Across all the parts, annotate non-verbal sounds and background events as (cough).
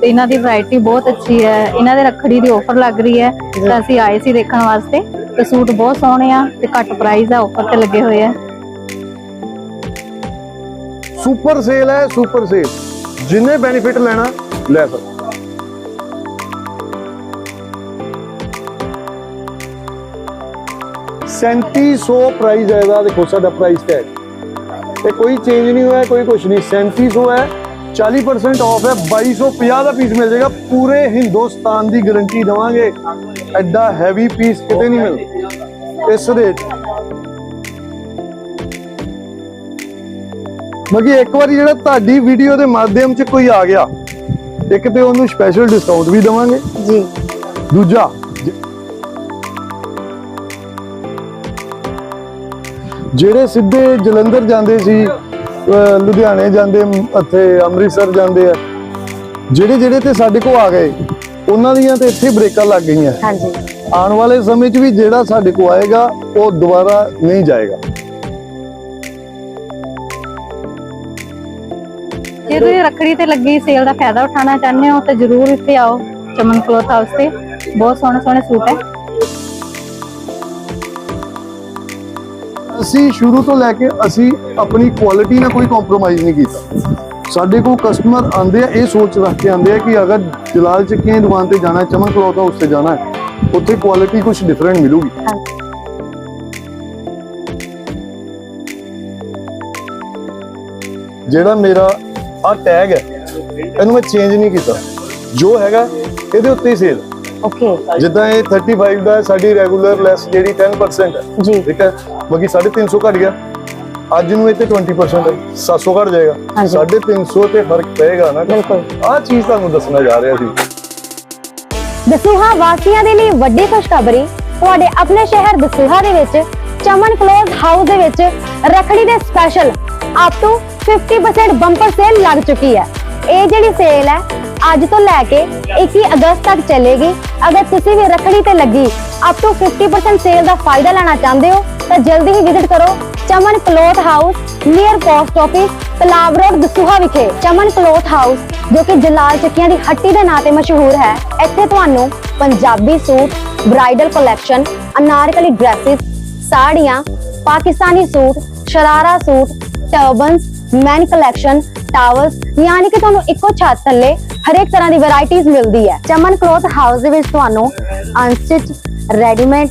ਤੇ ਇਹਨਾਂ ਦੀ ਵੈਰਾਈਟੀ ਬਹੁਤ ਅੱਛੀ ਹੈ। ਇਹਨਾਂ ਦੇ ਰੱਖੜੀ ਦੀ ਆਫਰ ਲੱਗ ਰਹੀ ਹੈ। ਤਾਂ ਅਸੀਂ ਆਏ ਸੀ ਦੇਖਣ ਵਾਸਤੇ। ਤੇ ਸੂਟ ਬਹੁਤ ਸੋਹਣੇ ਆ ਤੇ ਘੱਟ ਪ੍ਰਾਈਸ ਆ ਆਫਰ ਤੇ ਲੱਗੇ ਹੋਏ ਆ। ਸੁਪਰ ਸੇਲ ਹੈ ਸੁਪਰ ਸੇਲ ਜਿੰਨੇ ਬੈਨੀਫਿਟ ਲੈਣਾ, ਲੈ ਸਕਦਾ। ਸੈਂਤੀ ਸੌ ਪ੍ਰਾਈਸ ਹੈ ਇਹਦਾ। ਦੇਖੋ ਸਾਡਾ ਪ੍ਰਾਈਸ ਟੈਗ ਤੇ ਕੋਈ ਚੇਂਜ ਨਹੀਂ ਹੋਇਆ, ਕੋਈ ਕੁਝ ਨਹੀਂ। 3700 ਹੈ 40% ਆਫ ਹੈ। 2250 ਦਾ ਪੀਸ ਮਿਲ ਜਾਏਗਾ। ਪੂਰੇ ਹਿੰਦੁਸਤਾਨ ਦੀ ਗਾਰੰਟੀ ਦਵਾਂਗੇ। ਐਡਾ ਹੈਵੀ ਪੀਸ ਕਿਤੇ ਨਹੀਂ ਮਿਲਦਾ। ਇਸ ਰੇਟ ਮਗੀ ਇੱਕ ਵਾਰੀ ਜਿਹੜਾ ਤੁਹਾਡੀ ਵੀਡੀਓ ਦੇ ਮਾਧਿਅਮ 'ਚ ਕੋਈ ਆ ਗਿਆ ਇੱਕ ਤੇ ਉਹਨੂੰ ਸਪੈਸ਼ਲ ਡਿਸਕਾਊਂਟ ਵੀ ਦਵਾਂਗੇ। ਜੀ। ਦੂਜਾ ਜਿਹੜੇ ਸਿੱਧੇ ਜਲੰਧਰ ਜਾਂਦੇ ਸੀ ਲੁਧਿਆਣੇ ਜਾਂਦੇ ਇੱਥੇ ਅੰਮ੍ਰਿਤਸਰ ਜਾਂਦੇ ਆ। ਜਿਹੜੇ ਜਿਹੜੇ ਤੇ ਸਾਡੇ ਕੋਲ ਆ ਗਏ ਉਹਨਾਂ ਦੀਆਂ ਤੇ ਇੱਥੇ ਬ੍ਰੇਕਾਂ ਲੱਗ ਗਈਆਂ। ਹਾਂਜੀ। ਆਉਣ ਵਾਲੇ ਸਮੇਂ 'ਚ ਵੀ ਜਿਹੜਾ ਸਾਡੇ ਕੋਲ ਆਏਗਾ ਉਹ ਦੁਬਾਰਾ ਨਹੀਂ ਜਾਏਗਾ। ਜੇ ਤੁਸੀਂ ਰੱਖੜੀ ਤੇ ਲੱਗੀ ਸੇਲ ਦਾ ਫਾਇਦਾ ਉਠਾਉਣਾ ਚਾਹੁੰਦੇ ਹੋ ਤਾਂ ਜਰੂਰ ਇੱਥੇ ਆਓ ਚਮਨ ਕਲੋਥ ਹਾਊਸ ਤੇ। ਬਹੁਤ ਸੋਹਣੇ ਸੋਹਣੇ ਸੂਟ ਹੈ। ਅਸੀਂ ਸ਼ੁਰੂ ਤੋਂ ਲੈ ਕੇ ਅਸੀਂ ਆਪਣੀ ਕੁਆਲਿਟੀ ਨਾਲ ਕੋਈ ਕੰਪਰੋਮਾਈਜ਼ ਨਹੀਂ ਕੀਤਾ। ਸਾਡੇ ਕੋਲ ਕਸਟਮਰ ਆਂਦੇ ਆ ਇਹ ਸੋਚ ਰੱਖ ਕੇ ਆਂਦੇ ਆ ਕਿ ਅਗਰ ਜਲਾਲ ਚੱਕੀਆਂ ਦੀ ਦੁਕਾਨ ਤੇ ਜਾਣਾ ਹੈ ਚਮਨ ਕਲੋਥ ਹਾਊਸ ਤੇ ਜਾਣਾ ਹੈ ਉੱਥੇ ਕੁਆਲਿਟੀ ਕੁਝ ਡਿਫਰੈਂਟ ਮਿਲੂਗੀ। ਜਿਹੜਾ ਮੇਰਾ ਆ ਟੈਗ ਹੈ ਇਹਨੂੰ ਮੈਂ ਚੇਂਜ ਨਹੀਂ ਕੀਤਾ। ਜੋ ਹੈਗਾ ਇਹਦੇ ਉੱਤੇ ਹੀ ਸੇਲ ਓਕੇ ਜਿੱਦਾਂ ਇਹ 35 ਦਾ ਸਾਡੀ ਰੈਗੂਲਰ ਲੈਸ ਜਿਹੜੀ 10% ਹੈ ਜੀ। ਠੀਕ ਹੈ ਬਾਕੀ 350 ਘਟ ਗਿਆ। ਅੱਜ ਨੂੰ ਇਹ ਤੇ 20% ਹੈ 700 ਘਟ ਜਾਏਗਾ। ਹਾਂਜੀ। 350 ਤੇ ਫ਼ਰਕ ਪਏਗਾ ਨਾ। ਬਿਲਕੁਲ। ਆਹ ਚੀਜ਼ ਤੁਹਾਨੂੰ ਦੱਸਣਾ ਜਾ ਰਿਹਾ ਸੀ। ਦਸੂਹਾ ਵਾਸੀਆਂ ਦੇ ਲਈ ਵੱਡੀ ਖੁਸ਼ਖਬਰੀ ਤੁਹਾਡੇ ਆਪਣੇ ਸ਼ਹਿਰ ਦਸੂਹਾ ਦੇ ਵਿੱਚ ਚਮਨ ਕਲੋਥ ਹਾਊਸ ਦੇ ਵਿੱਚ ਰਖੜੀ ਦੇ special up to 50% bumper sale ਲੱਗ ਚੁੱਕੀ ਹੈ। ਇਹ ਜਿਹੜੀ ਸੇਲ ਹੈ ਅੱਜ ਤੋਂ ਲੈ ਕੇ 21 ਅਗਸਤ ਤੱਕ ਚੱਲੇਗੀ। ਅਗਰ ਤੁਸੀਂ ਵੀ ਰਖੜੀ ਤੇ ਲੱਗੀ ਅਪ ਟੂ 50% ਸੇਲ ਦਾ ਫਾਇਦਾ ਲੈਣਾ ਚਾਹੁੰਦੇ ਹੋ ਤਾਂ ਜਲਦੀ ਹੀ ਵਿਜ਼ਿਟ ਕਰੋ Chaman cloth house near post office Talab road Dasuya ਵਿਖੇ। ਚਮਨ ਕਲੋਥ ਹਾਊਸ ਜੋ ਕਿ ਜਲਾਲ ਚੱਕੀਆਂ ਦੀ ਹੱਟੀ ਦੇ ਨਾਂ ਤੇ ਮਸ਼ਹੂਰ ਹੈ। ਇੱਥੇ ਤੁਹਾਨੂੰ Punjabi suit bridal collection Anarkali dresses ਸਾੜੀਆਂ, Pakistani suit, sharara suit turbans man collection towels ਯਾਨੀ ਕਿ ਤੁਹਾਨੂੰ ਇੱਕੋ ਛੱਤ ਥੱਲੇ ਹਰੇਕ ਤਰ੍ਹਾਂ ਦੀ ਵੈਰਾਈਟੀਆਂ ਮਿਲਦੀ ਹੈ। ਚਮਨ ਕਲੋਥ ਹਾਊਸ ਦੇ ਵਿੱਚ ਤੁਹਾਨੂੰ ਅਨਸਟਿਚ ਰੈਡੀਮੇਡ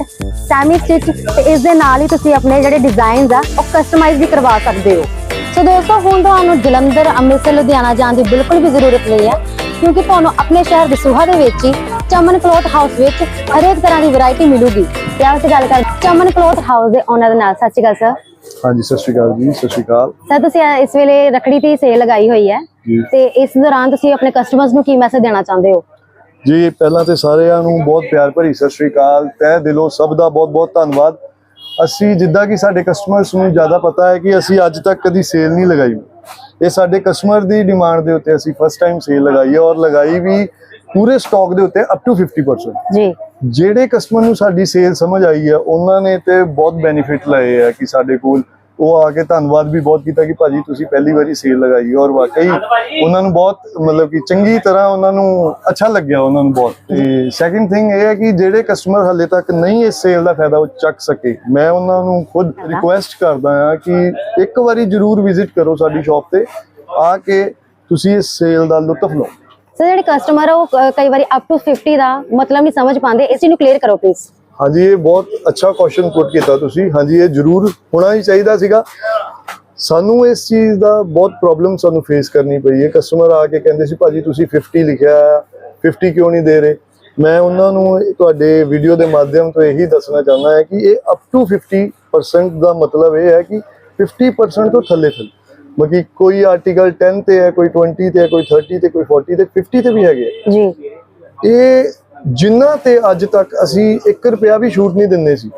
ਸੈਮੀ ਸਟਿਚ ਤੇ ਇਸ ਦੇ ਨਾਲ ਹੀ ਤੁਸੀਂ ਆਪਣੇ ਜਿਹੜੇ ਡਿਜ਼ਾਈਨਸ ਆ, ਉਹ ਕਸਟਮਾਈਜ਼ ਵੀ ਕਰਵਾ ਸਕਦੇ ਹੋ। ਸੋ ਦੋਸਤੋ, ਹੁਣ ਤੁਹਾਨੂੰ ਜਲੰਧਰ, ਅੰਮ੍ਰਿਤਸਰ, ਲੁਧਿਆਣਾ ਜਾਣ ਦੀ ਬਿਲਕੁਲ ਵੀ ਜ਼ਰੂਰਤ ਨਹੀਂ ਹੈ, ਕਿਉਂਕਿ ਤੁਹਾਨੂੰ ਆਪਣੇ ਸ਼ਹਿਰ ਦਸੂਹਾ ਦੇ ਵਿੱਚ ਹੀ ਚਮਨ ਕਲੋਥ ਹਾਊਸ ਵਿੱਚ ਹਰੇਕ ਤਰ੍ਹਾਂ ਦੀ ਵੈਰਾਈਟੀ ਮਿਲੂਗੀ। ਤੇ ਆਓ ਅਸੀਂ ਗੱਲ ਕਰ ਚਮਨ ਕਲੋਥ ਹਾਊਸ ਦੇ ਓਨਰ ਦੇ ਨਾਲ, ਸਤਿ ਸ਼੍ਰੀ ਅਕਾਲ ਸਰ ਹਾਂਜੀ ਸਤਿ ਸ਼੍ਰੀ ਅਕਾਲ ਜੀ ਸਤਿ ਸ਼੍ਰੀ ਅਕਾਲ। ਸਰ ਤੁਸੀਂ ਇਸ ਵੇਲੇ ਰਖੜੀ ਦੀ ਸੇਲ ਲਗਾਈ ਹੋਈ ਹੈ ਤੇ ਇਸ ਦੌਰਾਨ ਤੁਸੀਂ ਆਪਣੇ ਕਸਟਮਰਸ ਨੂੰ ਕੀ ਮੈਸੇਜ ਦੇਣਾ ਚਾਹੁੰਦੇ ਹੋ? ਜੀ ਪਹਿਲਾਂ ਤੇ ਸਾਰਿਆਂ ਨੂੰ ਬਹੁਤ ਪਿਆਰ ਭਰੀ ਸਤਿ ਸ਼੍ਰੀ ਅਕਾਲ ਤਹਿ ਦਿਲੋਂ ਸਭ ਦਾ ਬਹੁਤ ਬਹੁਤ ਧੰਨਵਾਦ। ਅਸੀਂ ਜਿੱਦਾਂ ਕਿ ਸਾਡੇ ਕਸਟਮਰਸ ਨੂੰ ਜ਼ਿਆਦਾ ਪਤਾ ਹੈ ਕਿ ਅਸੀਂ ਅੱਜ ਤੱਕ ਕਦੀ ਸੇਲ ਨਹੀਂ ਲਗਾਈ। ਇਹ ਸਾਡੇ ਕਸਟਮਰ ਦੀ ਡਿਮਾਂਡ ਦੇ ਉੱਤੇ ਅਸੀਂ ਫਸਟ ਟਾਈਮ ਸੇਲ ਲਗਾਈ ਹੈ ਔਰ ਲਗਾਈ ਵੀ ਪੂਰੇ ਸਟਾਕ ਦੇ ਉੱਤੇ ਅਪ ਟੂ 50% ਜੀ। ਜਿਹੜੇ ਕਸਟਮਰ ਨੂੰ ਸਾਡੀ ਸੇਲ ਸਮਝ ਆਈ ਹੈ ਉਹਨਾਂ ਨੇ ਤੇ ਬਹੁਤ ਬੈਨੀਫਿਟ ਲਏ ਆ ਕਿ ਸਾਡੇ ਕੋਲ ਉਹ ਆ ਕੇ ਧੰਨਵਾਦ ਵੀ ਬਹੁਤ ਕੀਤਾ ਕਿ ਭਾਜੀ ਤੁਸੀਂ ਪਹਿਲੀ ਵਾਰੀ ਸੇਲ ਲਗਾਈ ਔਰ ਵਾਕਈ ਉਹਨਾਂ ਨੂੰ ਬਹੁਤ ਮਤਲਬ ਕਿ ਚੰਗੀ ਤਰ੍ਹਾਂ ਉਹਨਾਂ ਨੂੰ ਅੱਛਾ ਲੱਗਿਆ ਉਹਨਾਂ ਨੂੰ ਬਹੁਤ। ਤੇ ਸੈਕਿੰਡ ਥਿੰਗ ਇਹ ਹੈ ਕਿ ਜਿਹੜੇ ਕਸਟਮਰ ਹਲੇ ਤੱਕ ਨਹੀਂ ਇਸ ਸੇਲ ਦਾ ਫਾਇਦਾ ਉਹ ਚੱਕ ਸਕੇ। ਮੈਂ ਉਹਨਾਂ ਨੂੰ ਖੁਦ ਰਿਕੁਐਸਟ ਕਰਦਾ ਹਾਂ ਕਿ ਇੱਕ ਵਾਰੀ ਜਰੂਰ ਵਿਜ਼ਿਟ ਕਰੋ ਸਾਡੀ ਸ਼ਾਪ ਤੇ, ਆ ਕੇ ਤੁਸੀਂ ਇਸ ਸੇਲ ਦਾ ਲੁਤਫ ਲਓ। ਸਰ ਜਿਹੜੇ ਕਸਟਮਰ ਆ, ਉਹ ਕਈ ਵਾਰੀ ਅਪ ਟੂ 50 ਦਾ ਮਤਲਬ ਨਹੀਂ ਸਮਝ ਪਾਉਂਦੇ। ਇਸ ਨੂੰ ਕਲੀਅਰ ਕਰੋ ਪਲੀਜ਼ ਹਾਂਜੀ, ਇਹ ਬਹੁਤ ਅੱਛਾ ਕੁਐਸਚਨ ਪੁੱਟ ਕੀਤਾ ਤੁਸੀਂ। ਹਾਂਜੀ, ਇਹ ਜ਼ਰੂਰ ਹੋਣਾ ਹੀ ਚਾਹੀਦਾ ਸੀਗਾ। ਸਾਨੂੰ ਇਸ ਚੀਜ਼ ਦਾ ਬਹੁਤ ਪ੍ਰੋਬਲਮ ਸਾਨੂੰ ਫੇਸ ਕਰਨੀ ਪਈ ਹੈ। ਕਸਟਮਰ ਆ ਕੇ ਕਹਿੰਦੇ ਸੀ, ਭਾਜੀ, ਤੁਸੀਂ 50 ਲਿਖਿਆ 50 ਕਿਉਂ ਨਹੀਂ ਦੇ ਰਹੇ? ਮੈਂ ਉਹਨਾਂ ਨੂੰ ਤੁਹਾਡੇ ਵੀਡੀਓ ਦੇ ਮਾਧਿਅਮ ਤੋਂ ਇਹੀ ਦੱਸਣਾ ਚਾਹੁੰਦਾ ਹਾਂ ਕਿ ਇਹ ਅਪ ਟੂ 50% ਦਾ ਮਤਲਬ ਇਹ ਹੈ ਕਿ 50% ਤੋਂ ਥੱਲੇ ਥੱਲੇ ਬਾਕੀ ਕੋਈ ਆਰਟੀਕਲ 10 ਤੇ ਹੈ ਕੋਈ 20 ਤੇ ਹੈ ਕੋਈ 30 ਤੇ ਕੋਈ 40 ਤੇ 50 ਤੇ ਵੀ ਹੈਗੇ। ਜੀ। ਇਹ ਜਿਨ੍ਹਾਂ ਤੇ ਅੱਜ ਤੱਕ ਅਸੀਂ 1 ਰੁਪਿਆ ਵੀ ਛੂਟ ਨਹੀਂ ਦਿੰਦੇ ਸੀ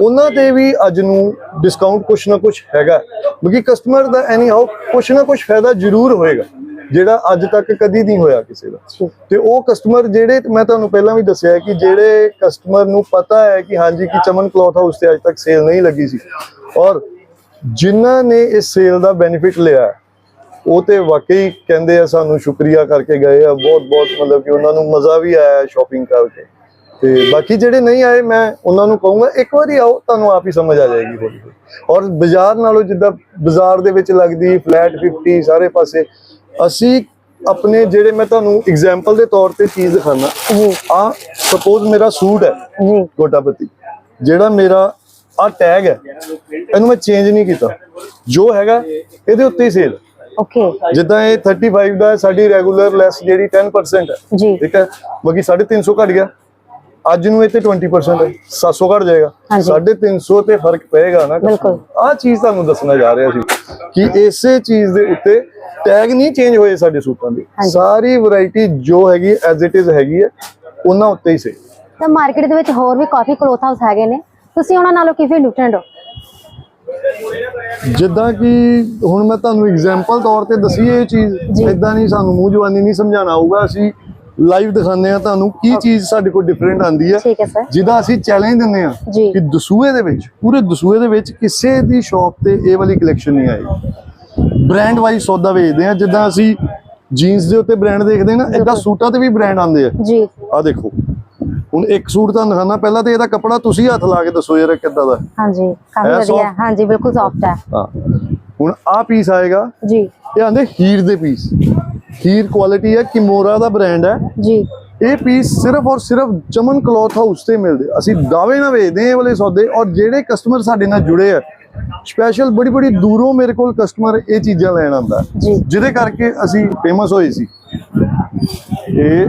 ਉਹਨਾਂ ਤੇ ਵੀ ਅੱਜ ਨੂੰ ਡਿਸਕਾਊਂਟ ਕੁਛ ਨਾ ਕੁਛ ਹੈਗਾ। ਕਿਉਂਕਿ ਕਸਟਮਰ ਦਾ ਐਨੀ ਹਾਊ ਕੁਛ ਨਾ ਕੁਛ ਫਾਇਦਾ ਜ਼ਰੂਰ ਹੋਏਗਾ ਜਿਹੜਾ ਅੱਜ ਤੱਕ ਕਦੀ ਨਹੀਂ ਹੋਇਆ ਕਿਸੇ ਦਾ। ਤੇ ਉਹ ਕਸਟਮਰ ਜਿਹੜੇ ਮੈਂ ਤੁਹਾਨੂੰ ਪਹਿਲਾਂ ਵੀ ਦੱਸਿਆ ਕਿ ਜਿਹੜੇ ਕਸਟਮਰ ਨੂੰ ਪਤਾ ਹੈ ਕਿ ਹਾਂਜੀ ਕਿ ਚਮਨ ਕਲੌਥ ਹਾਊਸ ਤੇ ਅੱਜ ਤੱਕ ਸੇਲ ਨਹੀਂ ਲੱਗੀ ਸੀ। ਔਰ ਜਿਨ੍ਹਾਂ ਨੇ ਇਸ ਸੇਲ ਦਾ ਬੈਨੀਫਿਟ ਲਿਆ ਉਹ ਤੇ ਵਾਕਈ ਕਹਿੰਦੇ ਆ ਸਾਨੂੰ ਸ਼ੁਕਰੀਆ ਕਰਕੇ ਗਏ ਆ ਬਹੁਤ ਬਹੁਤ ਮਤਲਬ ਕਿ ਉਹਨਾਂ ਨੂੰ ਮਜ਼ਾ ਵੀ ਆਇਆ ਸ਼ਾਪਿੰਗ ਕਰਕੇ। ਤੇ ਬਾਕੀ ਜਿਹੜੇ ਨਹੀਂ ਆਏ ਮੈਂ ਉਹਨਾਂ ਨੂੰ ਕਹੂੰਗਾ ਇੱਕ ਵਾਰੀ ਆਓ ਤੁਹਾਨੂੰ ਆਪ ਹੀ ਸਮਝ ਆ ਜਾਏਗੀ ਹੌਲੀ ਔਰ ਬਾਜ਼ਾਰ ਨਾਲੋਂ ਜਿੱਦਾਂ ਬਾਜ਼ਾਰ ਦੇ ਵਿੱਚ ਲੱਗਦੀ ਫਲੈਟ 50 ਸਾਰੇ ਪਾਸੇ ਅਸੀਂ ਆਪਣੇ ਜਿਹੜੇ ਮੈਂ ਤੁਹਾਨੂੰ ਐਗਜ਼ਾਮਪਲ ਦੇ ਤੌਰ ਤੇ ਚੀਜ਼ ਦਿਖਾਣਾ ਆ ਸਪੋਜ਼ ਮੇਰਾ ਸੂਟ ਹੈ ਗੋਟਾਪਤੀ ਜਿਹੜਾ ਮੇਰਾ ਆ ਟੈਗ ਹੈ। ਇਹਨੂੰ ਮੈਂ ਚੇਂਜ ਨਹੀਂ ਕੀਤਾ। ਜੋ ਹੈਗਾ ਇਹਦੇ ਉੱਤੇ ਹੀ ਸੇਲ ਓਕੇ ਜਿੱਦਾਂ ਇਹ 35 ਦਾ ਹੈ, ਸਾਡੀ ਰੈਗੂਲਰ ਲੈਸ ਜਿਹੜੀ 10% ਹੈ। ਠੀਕ ਹੈ? ਬਾਕੀ 350 ਘਟ ਗਿਆ। ਅੱਜ ਨੂੰ ਇਹ ਤੇ 20% ਹੈ। 700 ਘਟ ਜਾਏਗਾ। ਹਾਂਜੀ। 350 ਤੇ ਫ਼ਰਕ ਪਏਗਾ ਨਾ। ਬਿਲਕੁਲ। ਆ ਚੀਜ਼ ਤੁਹਾਨੂੰ ਦੱਸਣਾ ਜਾ ਰਿਹਾ ਸੀ ਕਿ ਇਸੇ ਚੀਜ਼ ਦੇ ਉੱਤੇ ਟੈਗ ਨਹੀਂ ਚੇਂਜ ਹੋਏ ਸਾਡੇ ਸੂਟਾਂ ਦੇ। ਸਾਰੀ ਵੈਰਾਈਟੀ ਜੋ ਹੈਗੀ ਐਜ਼ ਇਟ ਇਜ਼ ਹੈਗੀ ਹੈ ਉਹਨਾਂ ਉੱਤੇ ਹੀ ਸੇ ਤਾਂ ਮਾਰਕੀਟ ਦੇ ਵਿੱਚ ਹੋਰ ਵੀ ਕਾਫੀ ਕਲੋਥ ਹਾਊਸ ਹੈਗੇ ਨੇ। ਤੁਸੀਂ ਉਹਨਾਂ ਨਾਲੋਂ ਕਿਵੇਂ ਡਿਫਰੈਂਟ ਹੋ ਜਿੱਦਾਂ ਕਿ ਹੁਣ ਮੈਂ ਤੁਹਾਨੂੰ ਐਗਜ਼ਾਮਪਲ ਤੌਰ ਤੇ ਦਸੀ ਇਹ ਚੀਜ਼। ਇਦਾਂ ਨਹੀਂ ਸਾਨੂੰ ਮੂੰਹ ਜਵਾਨੀ ਨਹੀਂ ਸਮਝਾਉਣਾ ਆਊਗਾ ਅਸੀਂ ਲਾਈਵ ਦਿਖਾਉਂਦੇ ਆ ਤੁਹਾਨੂੰ ਕੀ ਚੀਜ਼ ਸਾਡੇ ਕੋਲ ਡਿਫਰੈਂਟ ਆਂਦੀ ਹੈ। ਜਿਹਦਾ ਅਸੀਂ ਚੈਲੰਜ ਦਿੰਦੇ ਆ। ਕਿ ਦਸੂਏ ਦੇ ਵਿੱਚ ਪੂਰੇ ਦਸੂਏ ਦੇ ਵਿੱਚ ਕਿਸੇ ਦੀ ਸ਼ਾਪ ਤੇ ਇਹ ਵਾਲੀ ਕਲੈਕਸ਼ਨ ਨਹੀਂ ਆਈ। ਬ੍ਰਾਂਡ ਵਾਈਜ਼ ਸੌਦਾ ਵੇਚਦੇ ਆ ਜਿੱਦਾਂ ਅਸੀਂ ਜੀਨਸ ਦੇ ਉੱਤੇ ਬ੍ਰਾਂਡ ਦੇਖਦੇ ਨਾ ਇਦਾਂ ਸੂਟਾਂ ਤੇ ਵੀ ਬ੍ਰਾਂਡ ਆਉਂਦੇ ਆ। ਜੀ। ਆ ਦੇਖੋ ਹੁਣ ਇੱਕ ਸੂਟ ਤੁਹਾਨੂੰ ਦਿਖਾਣਾ ਪਹਿਲਾਂ ਤੇ ਇਹਦਾ ਕੱਪੜਾ ਤੁਸੀਂ ਹੱਥ ਲਾ ਕੇ ਦੱਸੋ ਯਾਰ ਕਿੱਦਾਂ ਦਾ। ਹਾਂਜੀ ਕਾਫੀ ਵਧੀਆ? ਹਾਂਜੀ ਬਿਲਕੁਲ ਸੌਫਟ ਹੈ। ਹਾਂ। ਹੁਣ ਆ ਪੀਸ ਆਏਗਾ। ਜੀ। ਇਹ ਆਂਦੇ ਹੀਰ ਦੇ ਪੀਸ ਹੀਰ ਕੁਆਲਿਟੀ ਹੈ ਕਿਮੋਰਾ ਦਾ ਬ੍ਰਾਂਡ ਹੈ। ਜੀ। ਇਹ ਪੀਸ ਸਿਰਫ ਔਰ ਸਿਰਫ ਚਮਨ ਕਲੋਥ ਹਾਊਸ ਤੇ ਮਿਲਦੇ ਅਸੀਂ ਦਾਅਵੇ ਨਾਲ ਵੇਚਦੇ ਇਹ ਵਾਲੇ ਸੌਦੇ ਔਰ ਜਿਹੜੇ ਕਸਟਮਰ ਸਾਡੇ ਨਾਲ ਜੁੜੇ ਆ ਸਪੈਸ਼ਲ ਬੜੀ ਬੜੀ ਦੂਰੋਂ ਮੇਰੇ ਕੋਲ ਕਸਟਮਰ ਇਹ ਚੀਜ਼ਾਂ ਲੈਣ ਆਉਂਦਾ। ਜਿਹਦੇ ਕਰਕੇ ਅਸੀਂ ਫੇਮਸ ਹੋਏ ਸੀ। ਇਹ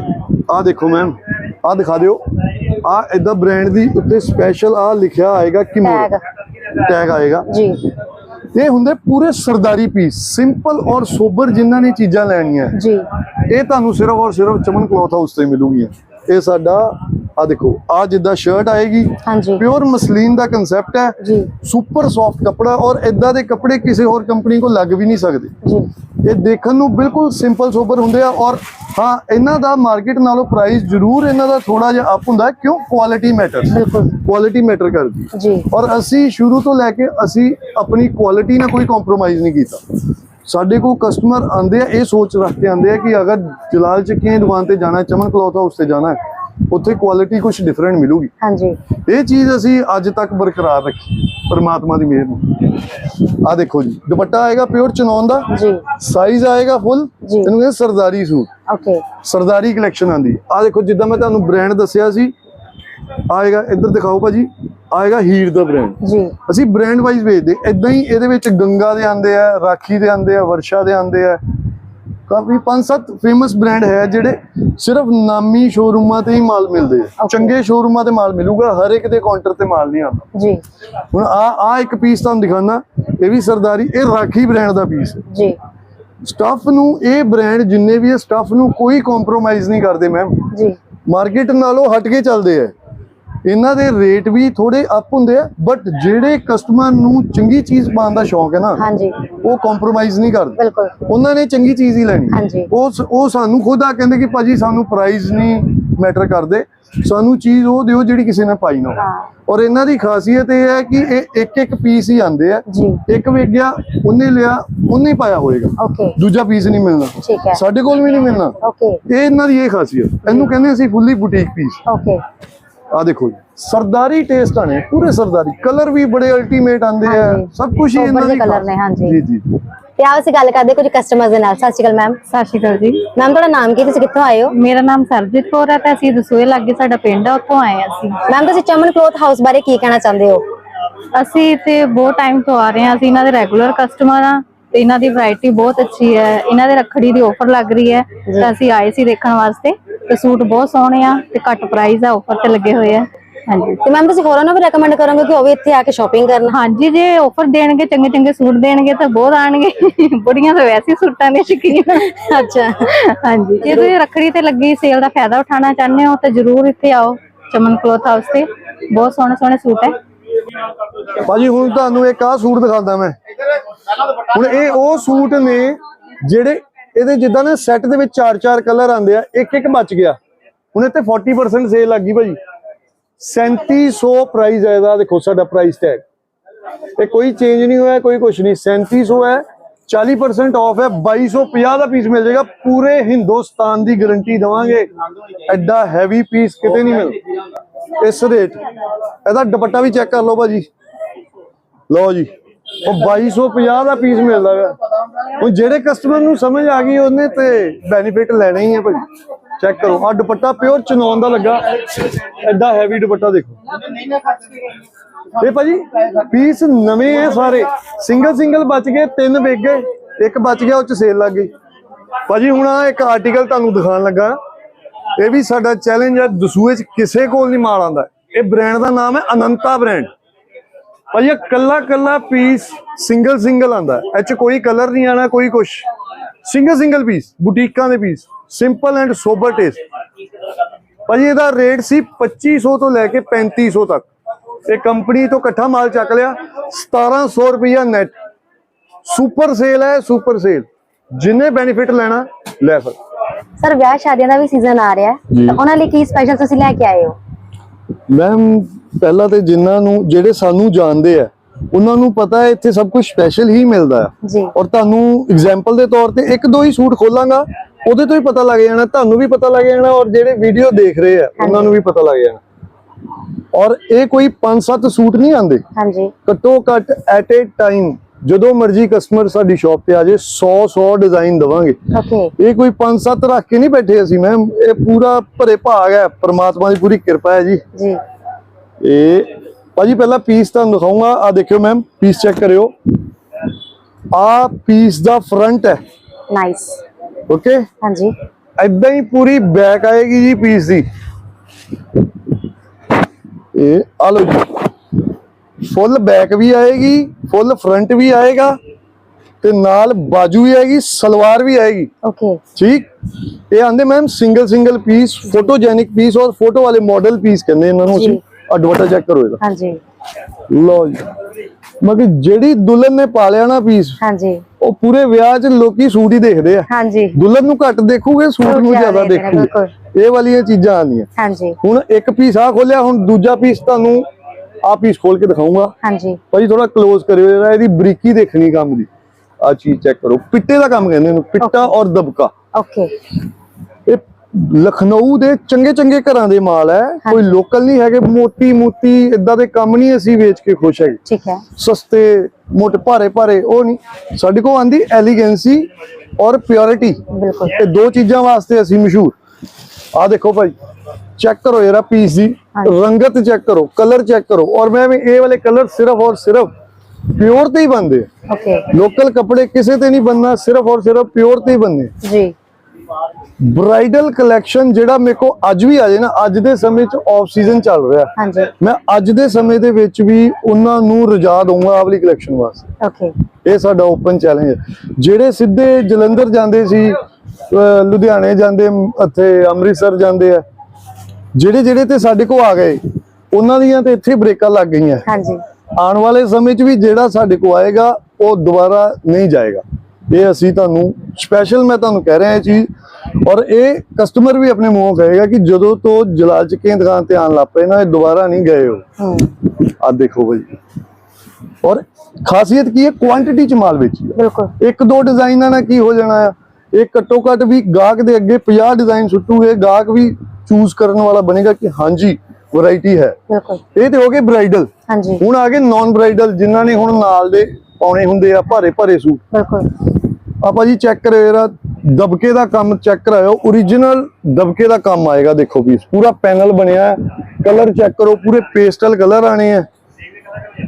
ਆ ਦੇਖੋ ਮੈਮ ਆ ਦਿਖਾ ਦਿਓ। ਆ ਇਦਾਂ ਬ੍ਰਾਂਡ ਦੀ ਉੱਤੇ ਸਪੈਸ਼ਲ ਆ ਲਿਖਿਆ ਆਏਗਾ ਕਿਮੋਰਾ। ਟੈਗ ਆਏਗਾ। ਜੀ। ਇਹ ਹੁੰਦੇ ਪੂਰੇ ਸਰਦਾਰੀ ਪੀਸ ਸਿੰਪਲ ਔਰ ਸੋਬਰ ਜਿਨ੍ਹਾਂ ਨੇ ਚੀਜ਼ਾਂ ਲੈਣੀਆਂ। ਜੀ। ਇਹ ਤੁਹਾਨੂੰ ਸਿਰਫ ਔਰ ਸਿਰਫ ਚਮਨ ਕਲੋਥ ਹਾਊਸ ਤੇ ਮਿਲੂਗੀਆਂ। ਇਹ ਸਾਡਾ ਆ ਦੇਖੋ ਆ ਜਿੱਦਾਂ ਸ਼ਰਟ ਆਏਗੀ ਹਾਂਜੀ। ਪਿਓਰ ਮਸਲੀਨ ਦਾ ਕਨਸੈਪਟ ਹੈ। ਜੀ। ਸੁਪਰ ਸੌਫਟ ਕੱਪੜਾ ਔਰ ਇਦਾਂ ਦੇ ਕੱਪੜੇ ਕਿਸੇ ਹੋਰ ਕੰਪਨੀ ਕੋਲ ਲੱਗ ਵੀ ਨਹੀਂ ਸਕਦੇ। ਜੀ। ਇਹ ਦੇਖਣ ਨੂੰ ਬਿਲਕੁਲ ਸਿੰਪਲ ਸੋਬਰ ਹੁੰਦੇ ਆ ਔਰ ਹਾਂ ਇਹਨਾਂ ਦਾ ਮਾਰਕੀਟ ਨਾਲੋਂ ਪ੍ਰਾਈਸ ਜ਼ਰੂਰ ਇਹਨਾਂ ਦਾ ਥੋੜਾ ਜਿਹਾ ਅਪ ਹੁੰਦਾ ਹੈ, ਕਿਉਂ? ਕੁਆਲਿਟੀ ਮੈਟਰਸ ਬਿਲਕੁਲ। ਕੁਆਲਿਟੀ ਮੈਟਰ ਕਰਦੀ। ਜੀ। ਔਰ ਅਸੀਂ ਸ਼ੁਰੂ ਤੋਂ ਲੈ ਕੇ ਅਸੀਂ ਆਪਣੀ ਕੁਆਲਿਟੀ ਨਾਲ ਕੋਈ ਕੰਪਰੋਮਾਈਜ਼ ਨਹੀਂ ਕੀਤਾ। ਸਾਡੇ ਕੋਲ ਕਸਟਮਰ ਆਂਦੇ ਆ ਇਹ ਸੋਚ ਰੱਖ ਕੇ ਆਂਦੇ ਆ ਕਿ ਅਗਰ ਜਲਾਲ ਚੱਕੀਆਂ ਦੁਕਾਨ ਤੇ ਜਾਣਾ ਚਮਨ ਕਲੌਥ ਹਾਊਸ ਤੇ ਜਾਣਾ ਹੈ ਉੱਥੇ ਕੁਆਲਿਟੀ ਕੁਝ ਡਿਫਰੈਂਟ ਮਿਲੂਗੀ। ਹਾਂਜੀ। ਇਹ ਚੀਜ਼ ਅਸੀਂ ਅੱਜ ਤੱਕ ਬਰਕਰਾਰ ਰੱਖੀ ਪਰਮਾਤਮਾ ਦੀ ਮਿਹਰ ਨਾਲ ਆ ਦੇਖੋ ਜੀ ਦੁਪੱਟਾ ਆਏਗਾ ਪਿਓਰ ਚਨੌਨ ਦਾ। ਜੀ। ਸਾਈਜ਼ ਆਏਗਾ ਫੁੱਲ। ਇਹਨੂੰ ਕਹਿੰਦੇ ਸਰਦਾਰੀ ਸੂਟ। ਓਕੇ ਸਰਦਾਰੀ ਕਲੈਕਸ਼ਨ ਆਂਦੀ ਆ ਦੇਖੋ ਜਿੱਦਾਂ ਮੈਂ ਤੁਹਾਨੂੰ ਬ੍ਰਾਂਡ ਦੱਸਿਆ ਸੀ ਆਏਗਾ ਇੱਧਰ ਦਿਖਾਓ ਭਾਜੀ ਆਏਗਾ ਹੀਰ ਦਾ ਬ੍ਰਾਂਡ ਜੀ। ਅਸੀਂ ਬ੍ਰਾਂਡ ਵਾਈਜ਼ ਵੇਚਦੇ ਇਦਾਂ ਹੀ ਇਹਦੇ ਵਿੱਚ ਗੰਗਾ ਦੇ ਆਂਦੇ ਆ ਰਾਖੀ ਦੇ ਆਂਦੇ ਆ ਵਰਸ਼ਾ ਦੇ ਆਂਦੇ ਆ। ਕਾਫੀ ਪੰਜ ਸੱਤ ਫੇਮਸ ਬ੍ਰਾਂਡ ਹੈ ਜਿਹੜੇ ਸਿਰਫ ਨਾਮੀ ਸ਼ੋਰੂਮਾਂ ਤੇ ਹੀ ਮਾਲ ਮਿਲਦੇ ਆ. ਚੰਗੇ ਸ਼ੋਰੂਮਾਂ ਤੇ ਮਾਲ ਮਿਲੂਗਾ ਹਰ ਇੱਕ ਦੇ ਕਾਊਂਟਰ ਤੇ ਮਾਲ ਨਹੀਂ ਆਉਂਦਾ। ਜੀ। ਹੁਣ ਆ ਆ ਇੱਕ ਪੀਸ ਤੁਹਾਨੂੰ ਦਿਖਾਣਾ ਇਹ ਵੀ ਸਰਦਾਰੀ ਇਹ ਰਾਖੀ ਬ੍ਰਾਂਡ ਦਾ ਪੀਸ ਹੈ। ਜੀ। ਸਟਾਫ ਨੂੰ ਇਹ ਬ੍ਰਾਂਡ ਜਿੰਨੇ ਵੀ ਹੈ ਸਟਾਫ ਨੂੰ ਕੋਈ ਕੰਪਰੋਮਾਈਜ਼ ਨਹੀਂ ਕਰਦੇ ਮੈਮ ਜੀ। ਮਾਰਕੀਟ ਨਾਲੋਂ ਹਟ ਕੇ ਚੱਲਦੇ ਆ। ਇਹਨਾਂ ਦੇ ਰੇਟ ਵੀ ਥੋੜੇ ਅਪ ਹੁੰਦੇ ਆ ਬਟ ਜਿਹੜੇ ਕਸਟਮਰ ਨੂੰ ਚੰਗੀ ਚੀਜ਼ ਪਾਉਣ ਦਾ ਸ਼ੌਂਕ ਹੈ ਨਾ ਹਾਂਜੀ। ਉਹ ਕੰਪਰੋਮਾਈਜ਼ ਨਹੀਂ ਕਰਦੇ। ਬਿਲਕੁਲ। ਉਹਨਾਂ ਨੇ ਚੰਗੀ ਚੀਜ਼ ਹੀ ਲੈਣੀ। ਉਹ ਉਹ ਸਾਨੂੰ ਖੁਦ ਆ ਕਹਿੰਦੇ ਕਿ ਭਾਜੀ ਸਾਨੂੰ ਪ੍ਰਾਈਸ ਨਹੀਂ ਮੈਟਰ ਕਰਦੇ ਸਾਨੂੰ ਚੀਜ਼ ਉਹ ਦਿਓ ਜਿਹੜੀ ਕਿਸੇ ਨੇ ਪਾਈ ਨਾ ਔਰ ਇਹਨਾਂ ਦੀ ਖਾਸੀਅਤ ਇਹ ਹੈ ਕਿ ਇਹ ਇੱਕ ਇੱਕ ਪੀਸ ਹੀ ਆਂਦੇ ਆ। ਜੀ। ਇੱਕ ਵੇਖ ਗਿਆ ਉਹਨੇ ਲਿਆ ਉਹਨੇ ਪਾਇਆ ਹੋਏਗਾ। ਓਕੇ ਦੂਜਾ ਪੀਸ ਨਹੀਂ ਮਿਲਣਾ। ਸਾਡੇ ਕੋਲ ਵੀ ਨਹੀਂ ਮਿਲਣਾ। ਓਕੇ ਇਹ ਇਹਨਾਂ ਦੀ ਇਹ ਖਾਸੀਅਤ। ਇਹਨੂੰ ਕਹਿੰਦੇ ਅਸੀਂ ਫੁੱਲੀ ਬੁਟੀਕ ਪੀਸ ਓਕੇ ਆ ਦੇਖੋ ਜੀ ਸਰਦਾਰੀ ਟੇਸਟ ਆਣੇ ਪੂਰੇ ਸਰਦਾਰੀ। ਕਲਰ ਵੀ ਬੜੇ ਅਲਟੀਮੇਟ ਆਂਦੇ ਆ। ਸਭ ਕੁਝ ਹੀ ਇਹਨਾਂ ਦੀ colour ਨੇ, ਹਾਂਜੀ। ਜੀ ਜੀ। ਤੇ ਆਓ ਅਸੀਂ ਗੱਲ ਕਰਦੇ ਕੁਝ ਕਸਟਮਰਸ ਦੇ ਨਾਲ। ਸਤਿ ਸ਼੍ਰੀ ਅਕਾਲ ਮੈਮ ਸਤਿ ਸ਼੍ਰੀ ਅਕਾਲ ਜੀ। ਮੈਮ ਤੁਹਾਡਾ ਨਾਮ ਕੀ? ਤੁਸੀਂ ਕਿੱਥੋਂ ਆਏ ਹੋ? ਮੇਰਾ ਨਾਮ ਸਰਜੀਤ ਕੌਰ ਹੈ ਤੇ ਅਸੀਂ ਦਸੂਏ ਲਾਗੇ ਸਾਡਾ ਪਿੰਡ ਆ ਉੱਥੋਂ ਆਏ ਹਾਂ ਅਸੀਂ। ਮੈਮ ਤੁਸੀਂ ਚਮਨ ਕਲੋਥ ਹਾਊਸ ਬਾਰੇ ਕੀ ਕਹਿਣਾ ਚਾਹੁੰਦੇ ਹੋ? ਅਸੀਂ ਇੱਥੇ ਬਹੁਤ ਟਾਈਮ ਤੋਂ ਆ ਰਹੇ ਹਾਂ ਅਸੀਂ ਇਹਨਾਂ ਦੇ ਰੈਗੂਲਰ ਕਸਟਮਰ ਆ ਤੇ ਇਹਨਾਂ ਦੀ ਵੈਰਾਈਟੀ ਬਹੁਤ ਅੱਛੀ ਹੈ। ਇਹਨਾਂ ਦੇ ਰੱਖੜੀ ਦੀ ਆਫਰ ਲੱਗ ਰਹੀ ਹੈ। ਤਾਂ ਅਸੀਂ ਆਏ ਸੀ ਦੇਖਣ ਵਾਸਤੇ ਤੇ ਸੂਟ ਬਹੁਤ ਸੋਹਣੇ ਆ ਤੇ ਘੱਟ ਪ੍ਰਾਈਸ ਆ ਆਫਰ ਤੇ ਲੱਗੇ ਹੋਏ ਆ। ਹਾਂਜੀ। ਤੇ ਮੈਮ ਤੁਸੀਂ ਹੋਰਾਂ ਨੂੰ ਵੀ ਰეკਮੈਂਡ ਕਰੋਗੇ ਕਿ ਉਹ ਵੀ ਇੱਥੇ ਆ ਕੇ ਸ਼ਾਪਿੰਗ ਕਰਨ? ਹਾਂਜੀ ਜੇ ਆਫਰ ਦੇਣਗੇ ਚੰਗੇ ਚੰਗੇ ਸੂਟ ਦੇਣਗੇ ਤਾਂ ਬਹੁਤ ਆਣਗੇ। (laughs) ਬੁੜੀਆਂ ਤਾਂ ਵੈਸੇ ਸੂਟਾਂ ਦੀਆਂ ਸ਼ੌਕੀਨ ਅੱਛਾ। ਹਾਂਜੀ। ਜੇ ਤੁਸੀਂ ਰੱਖੜੀ ਤੇ ਲੱਗੀ ਸੇਲ ਦਾ ਫਾਇਦਾ ਉਠਾਉਣਾ ਚਾਹੁੰਦੇ ਹੋ ਤਾਂ ਜਰੂਰ ਇੱਥੇ ਆਓ। ਚਮਨ ਕਲੋਥ ਹਾਊਸ ਤੇ। ਬਹੁਤ ਸੋਹਣੇ ਸੋਹਣੇ ਸੂਟ ਹੈ। ਭਾਜੀ, ਹੁਣ ਤੁਹਾਨੂੰ ਇੱਕ ਆਹ ਸੂਟ ਦਿਖਾਉਂਦਾ ਮੈਂ। ਹੁਣ ਇਹ ਉਹ ਸੂਟ ਨੇ ਜਿਹੜੇ ਇਹਦੇ ਜਿੱਦਾਂ ਨਾ ਸੈੱਟ ਦੇ ਵਿੱਚ ਚਾਰ ਚਾਰ ਕਲਰ ਆਉਂਦੇ ਆ, ਇੱਕ ਇੱਕ ਬਚ ਗਿਆ। ਹੁਣ ਇੱਥੇ 40% ਸੇਲ ਲੱਗੀ ਭਾਜੀ। 3700 ਪ੍ਰਾਈਸ ਹੈ ਇਹਦਾ ਦੇਖੋ ਸਾਡਾ ਪ੍ਰਾਈਸ ਟੈਗ ਇਹ ਕੋਈ ਚੇਂਜ ਨਹੀਂ ਹੋਇਆ, ਕੋਈ ਕੁਝ ਨਹੀਂ। 3700 ਹੈ 40% ਆਫ ਹੈ 2250 ਦਾ ਪੀਸ ਮਿਲ ਜਾਏਗਾ। ਪੂਰੇ ਹਿੰਦੁਸਤਾਨ ਦੀ ਗਾਰੰਟੀ ਦਵਾਂਗੇ। ਐਡਾ ਹੈਵੀ ਪੀਸ ਕਿਤੇ ਨਹੀਂ ਮਿਲਦਾ। ਇਸ ਰੇਟ। ਇਹਦਾ ਦੁਪੱਟਾ ਵੀ ਚੈੱਕ ਕਰ ਲਓ ਭਾਜੀ। ਲਓ ਜੀ। ਉਹ 2250 ਦਾ ਪੀਸ ਮਿਲਦਾ ਹੈ ਹੁਣ ਜਿਹੜੇ ਕਸਟਮਰ ਨੂੰ ਸਮਝ ਆ ਗਈ, ਉਹਨੇ ਤੇ ਬੈਨੀਫਿਟ ਲੈਣਾ ਹੀ ਹੈ ਭਾਜੀ। ਚੈੱਕ ਕਰੋ। ਆ ਦੁਪੱਟਾ ਪਿਓਰ ਚਨੌਨ ਦਾ ਲੱਗਾ। ਐਡਾ ਹੈਵੀ ਦੁਪੱਟਾ ਦੇਖੋ। ਇਹ ਭਾਜੀ ਪੀਸ ਨਵੇਂ ਹੈ ਸਾਰੇ। ਸਿੰਗਲ ਸਿੰਗਲ ਬਚ ਗਏ, ਤਿੰਨ ਵਿਕ ਗਏ। ਇੱਕ ਬਚ ਗਿਆ, ਉਹ ਚ ਸੇਲ ਲੱਗ ਗਈ। ਭਾਜੀ, ਹੁਣ ਆ ਇੱਕ ਆਰਟੀਕਲ ਤੁਹਾਨੂੰ ਦਿਖਾਉਣ ਲੱਗਾ। ਇਹ ਵੀ ਸਾਡਾ ਚੈਲੰਜ ਹੈ, ਦਸੂਏ ਚ ਕਿਸੇ ਕੋਲ ਨਹੀਂ ਮਾਲ ਆਂਦਾ ਇਹ ਬ੍ਰਾਂਡ ਦਾ ਨਾਮ ਹੈ ਅਨੰਤਾ ਬ੍ਰਾਂਡ ਭਾਜੀ ਇਹ ਕੱਲਾ ਕੱਲਾ ਪੀਸ ਸਿੰਗਲ ਸਿੰਗਲ ਆਂਦਾ ਇਹ ਚ ਕੋਈ ਕਲਰ ਨਹੀਂ ਆਣਾ ਕੋਈ ਕੁਛ। ਸਿੰਗਲ ਸਿੰਗਲ ਪੀਸ ਬੁਟੀਕਾਂ ਦੇ piece simple and sober taste ਭਾਜੀ ਇਹਦਾ ਰੇਟ ਸੀ 2500 ਤੋਂ ਲੈ ਕੇ 3500 ਤੱਕ। ਇਹ ਕੰਪਨੀ ਤੋਂ ਇਕੱਠਾ ਮਾਲ ਚੱਕ ਲਿਆ 1700 ਰੁਪਇਆ ਨੈਟ ਸੁਪਰ ਸੇਲ ਹੈ ਸੁਪਰ ਸੇਲ ਜਿੰਨੇ ਬੈਨੀਫਿਟ ਲੈਣਾ, ਲੈ ਸਕ ਸਰ ਵਿਆਹ ਸ਼ਾਦੀਆਂ ਦਾ ਵੀ ਸੀਜ਼ਨ ਆ ਰਿਹਾ ਹੈ। ਤਾਂ ਉਹਨਾਂ ਲਈ ਕੀ ਸਪੈਸ਼ਲ ਤੁਸੀਂ ਲੈ ਕੇ ਆਏ ਹੋ? ਮੈਮ ਪਹਿਲਾਂ ਤੇ ਜਿਨ੍ਹਾਂ ਨੂੰ ਜਿਹੜੇ ਸਾਨੂੰ ਜਾਣਦੇ ਆ ਉਹਨਾਂ ਨੂੰ ਪਤਾ ਹੈ ਇੱਥੇ ਸਭ ਕੁਝ ਸਪੈਸ਼ਲ ਹੀ ਮਿਲਦਾ ਹੈ। ਔਰ ਤੁਹਾਨੂੰ ਐਗਜ਼ਾਮਪਲ ਦੇ ਤੌਰ ਤੇ ਇੱਕ ਦੋ ਹੀ ਸੂਟ ਖੋਲਾਂਗਾ ਉਹਦੇ ਤੋਂ ਹੀ ਪਤਾ ਲੱਗ ਜਾਣਾ ਤੁਹਾਨੂੰ ਵੀ ਪਤਾ ਲੱਗ ਜਾਣਾ ਔਰ ਜਿਹੜੇ ਵੀਡੀਓ ਦੇਖ ਰਹੇ ਆ ਉਹਨਾਂ ਨੂੰ ਵੀ ਪਤਾ ਲੱਗ ਜਾਣਾ। ਔਰ ਇਹ ਕੋਈ 5-7 ਸੂਟ ਨਹੀਂ ਆਂਦੇ ਹਾਂਜੀ। ਘੱਟੋ ਘੱਟ ਐਟ ਏ ਟਾਈਮ ਜਦੋਂ ਮਰਜ਼ੀ ਕਸਟਮਰ ਸਾਡੀ ਸ਼ਾਪ ਤੇ ਆ ਜਾਏ 100 100 ਡਿਜ਼ਾਈਨ ਦਵਾਂਗੇ। ਓਕੇ ਇਹ ਕੋਈ 5-7 ਰੱਖ ਕੇ ਨਹੀਂ ਬੈਠੇ ਅਸੀਂ ਮੈਮ ਇਹ ਪੂਰਾ ਭਰੇ ਭਾਗ ਹੈ ਪ੍ਰਮਾਤਮਾ ਦੀ ਪੂਰੀ ਕਿਰਪਾ ਹੈ ਜੀ। ਜੀ। ਇਹ ਭਾਜੀ ਪਹਿਲਾਂ ਪੀਸ ਤੁਹਾਨੂੰ ਦਿਖਾਉਂਗਾ। ਆ ਦੇਖਿਓ ਮੈਮ ਪੀਸ ਚੈੱਕ ਕਰਿਓ। ਆ ਪੀਸ ਦਾ ਫਰੰਟ ਹੈ। ਨਾਈਸ ਓਕੇ ਹਾਂਜੀ। ਐਦਾਂ ਹੀ ਪੂਰੀ ਬੈਕ ਆਏਗੀ ਜੀ ਪੀਸ ਦੀ। ਇਹ ਆ ਲਓ ਜੀ। ਫੁੱਲ ਬੈਕ ਵੀ ਆਏਗੀ ਫੁੱਲ ਫਰੰਟ ਵੀ ਆਏਗਾ ਤੇ ਨਾਲ ਬਾਜੂ ਵੀ ਆਏਗੀ ਸਲਵਾਰ ਵੀ ਆਏਗੀ। ਓਕੇ ਠੀਕ? ਇਹ ਆਂਦੇ ma'am single single piece photogenic piece ਔਰ ਫੋਟੋ ਵਾਲੇ ਮਾਡਲ ਪੀਸ ਕਹਿੰਦੇ ਇਹਨਾਂ ਨੂੰ ਅਸੀਂ। ਜੀ। ਆ ਦੁਪੱਟਾ ਚੈੱਕ ਕਰੋ ਇਹਦਾ। ਹਾਂਜੀ। ਲਓ ਜੀ। ਮਗਰ ਜਿਹੜੀ ਦੁਲਹਨ ਨੇ ਪਾ ਲਿਆ ਨਾ ਪੀਸ ਹਾਂਜੀ। ਉਹ ਪੂਰੇ ਵਿਆਹ 'ਚ ਲੋਕੀ ਸੂਟ ਹੀ ਦੇਖਦੇ ਆ। ਹਾਂਜੀ। ਦੁਲਹਨ ਨੂੰ ਘੱਟ ਦੇਖੂਗੇ ਸੂਟ ਨੂੰ ਜ਼ਿਆਦਾ ਦੇਖੂਗੇ। ਇਹ ਵਾਲੀਆਂ ਚੀਜ਼ਾਂ ਆਉਂਦੀਆਂ। ਹਾਂਜੀ। ਹੁਣ ਇੱਕ ਪੀਸ ਆ ਖੋਲਿਆ ਹੁਣ ਦੂਜਾ ਪੀਸ ਤੁਹਾਨੂੰ ਆ ਪੀਸ ਖੋਲ ਕੇ ਦਿਖਾਉਂਗਾ ਹਾਂਜੀ। ਭਾਜੀ ਥੋੜਾ ক্লোਜ਼ ਕਰਿਓ ਜਰਾ ਇਹਦੀ ਬਰੀਕੀ ਦੇਖਣੀ ਕੰਮ ਦੀ। ਆ ਚੀਜ਼ ਚੈੱਕ ਕਰੋ। ਪਿੱਟੇ ਦਾ ਕੰਮ ਕਹਿੰਦੇ ਇਹਨੂੰ ਪਿੱਟਾ ਔਰ ਦਬਕਾ। ਓਕੇ ਇਹ ਲਖਨਊ ਦੇ ਚੰਗੇ ਚੰਗੇ ਘਰਾਂ ਦੇ ਮਾਲ ਹੈ। ਕੋਈ ਲੋਕਲ ਨਹੀਂ ਹੈਗੇ ਮੋਟੀ ਮੋਟੀ ਇਦਾਂ ਦੇ ਕੰਮ ਨਹੀਂ ਅਸੀਂ ਵੇਚ ਕੇ ਖੁਸ਼ ਹੈਗੇ। ਠੀਕ ਹੈ। ਸਸਤੇ ਮੋਟੇ ਭਾਰੇ ਭਾਰੇ ਉਹ ਨਹੀਂ। ਸਾਡੇ ਕੋਲ ਆਂਦੀ ਐਲੀਗੈਂਸੀ ਔਰ ਪਿਓਰਿਟੀ ਬਿਲਕੁਲ। ਇਹ ਦੋ ਚੀਜ਼ਾਂ ਵਾਸਤੇ ਅਸੀਂ ਮਸ਼ਹੂਰ। ਆ ਦੇਖੋ ਭਾਈ ਚੈੱਕ ਕਰੋ ਯਾਰਾ ਪੀਸ ਦੀ। ਰੰਗਤ ਚੈੱਕ ਕਰੋ ਕਲਰ ਚੈੱਕ ਕਰੋ। ਔਰ ਮੈਂ ਵੀ ਇਹ ਵਾਲੇ ਕਲਰ ਸਿਰਫ ਔਰ ਸਿਰਫ ਪਿਓਰ ਤੇ ਹੀ ਬੰਦੇ ਓਕੇ ਲੋਕਲ ਕੱਪੜੇ ਕਿਸੇ ਤੇ ਨਹੀਂ ਬੰਨਣਾ ਸਿਰਫ ਔਰ ਸਿਰਫ ਪਿਓਰ ਤੇ ਹੀ ਬੰਨੇ ਜੀ। ਬ੍ਰਾਈਡਲ ਕਲੈਕਸ਼ਨ ਜਿਹੜਾ ਮੇਰੇ ਕੋ ਅੱਜ ਵੀ ਆ ਜੇ ਨਾ ਅੱਜ ਦੇ ਸਮੇਂ 'ਚ ਆਫ ਸੀਜ਼ਨ ਚੱਲ ਰਿਹਾ। ਹਾਂਜੀ। ਮੈਂ ਅੱਜ ਦੇ ਸਮੇਂ ਦੇ ਵਿੱਚ ਵੀ ਉਹਨਾਂ ਨੂੰ ਰਜਾ ਦਊਂਗਾ ਵਾਲੀ ਕਲੈਕਸ਼ਨ ਵਾਸਤੇ। ਓਕੇ ਇਹ ਸਾਡਾ ਓਪਨ ਚੈਲੰਜ ਹੈ। ਜਿਹੜੇ ਸਿੱਧੇ ਜਲੰਧਰ ਜਾਂਦੇ ਸੀ ਲੁਧਿਆਣੇ ਜਾਂਦੇ ਇੱਥੇ ਅੰਮ੍ਰਿਤਸਰ ਜਾਂਦੇ ਆ। ਜਿਹੜੇ ਜਿਹੜੇ ਤੇ ਸਾਡੇ ਕੋ ਆ ਗਏ ਉਹਨਾਂ ਦੀਆਂ ਤੇ ਇੱਥੇ ਬ੍ਰੇਕਾਂ ਲੱਗ ਗਈਆਂ। ਹਾਂਜੀ। ਆਉਣ ਵਾਲੇ ਸਮੇਂ 'ਚ ਵੀ ਜਿਹੜਾ ਸਾਡੇ ਕੋ ਆਏਗਾ ਉਹ ਦੁਬਾਰਾ ਨਹੀਂ ਜਾਏਗਾ। ਇਹ ਅਸੀਂ ਤੁਹਾਨੂੰ ਸਪੈਸ਼ਲ ਮੈਂ ਤੁਹਾਨੂੰ ਕਹਿ ਰਿਹਾ ਇਹ ਚੀਜ਼ ਔਰ ਇਹ ਕਸਟਮਰ ਵੀ ਆਪਣੇ ਮੂੰਹੋਂ ਕਹੇਗਾ ਕਿ ਜਦੋਂ ਤੋਂ ਜਲਾਲ ਚੱਕੀਆਂ ਦੁਕਾਨ ਤੇ ਆਉਣ ਲੱਗ ਪਏ ਨਾ ਇਹ ਦੁਬਾਰਾ ਨਹੀਂ ਗਏ ਹੋ ਹੂੰ। ਆ ਦੇਖੋ ਭਾਈ ਔਰ ਖਾਸੀਅਤ ਕੀ ਹੈ? ਕੁਆਂਟੀਟੀ ਚ ਮਾਲ ਵੇਚੀ ਬਿਲਕੁਲ। ਇੱਕ ਦੋ ਡਿਜ਼ਾਈਨਾਂ ਨਾਲ ਕੀ ਹੋ ਜਾਣਾ ਆ? ਇਹ ਘੱਟੋ ਘੱਟ ਵੀ ਗਾਹਕ ਦੇ ਅੱਗੇ 50 ਡਿਜ਼ਾਈਨ ਸੁੱਟੂਗੇ ਗਾਹਕ ਵੀ ਚੂਜ਼ ਕਰਨ ਵਾਲਾ ਬਣੇਗਾ ਕਿ ਹਾਂਜੀ ਵੈਰਾਈਟੀ ਹੈ। ਇਹ ਤੇ ਹੋ ਗਏ ਬ੍ਰਾਈਡਲ ਹਾਂਜੀ। ਹੁਣ ਆ ਗਏ ਨਾਨ ਬ੍ਰਾਈਡਲ ਜਿਨ੍ਹਾਂ ਨੇ ਹੁਣ ਨਾਲ ਦੇ ਪਾਉਣੇ ਹੁੰਦੇ ਆ ਭਾਰੇ ਭਾਰੇ ਸੂਟ। ਬਿਲਕੁਲ। ਆਪਾਂ ਜੀ ਚੈੱਕ ਕਰਿਓ ਇਹਦਾ ਦਬਕੇ ਦਾ ਕੰਮ ਚੈੱਕ ਕਰਾਇਓ origignal ਦਬਕੇ ਦਾ ਕੰਮ ਆਏਗਾ ਦੇਖੋ ਪੀਸ ਪੂਰਾ ਪੈਨਲ ਬਣਿਆ ਕਲਰ ਚੈੱਕ ਕਰੋ ਪੂਰੇ ਪੇਸਟਲ ਕਲਰ ਆਣੇ ਆ।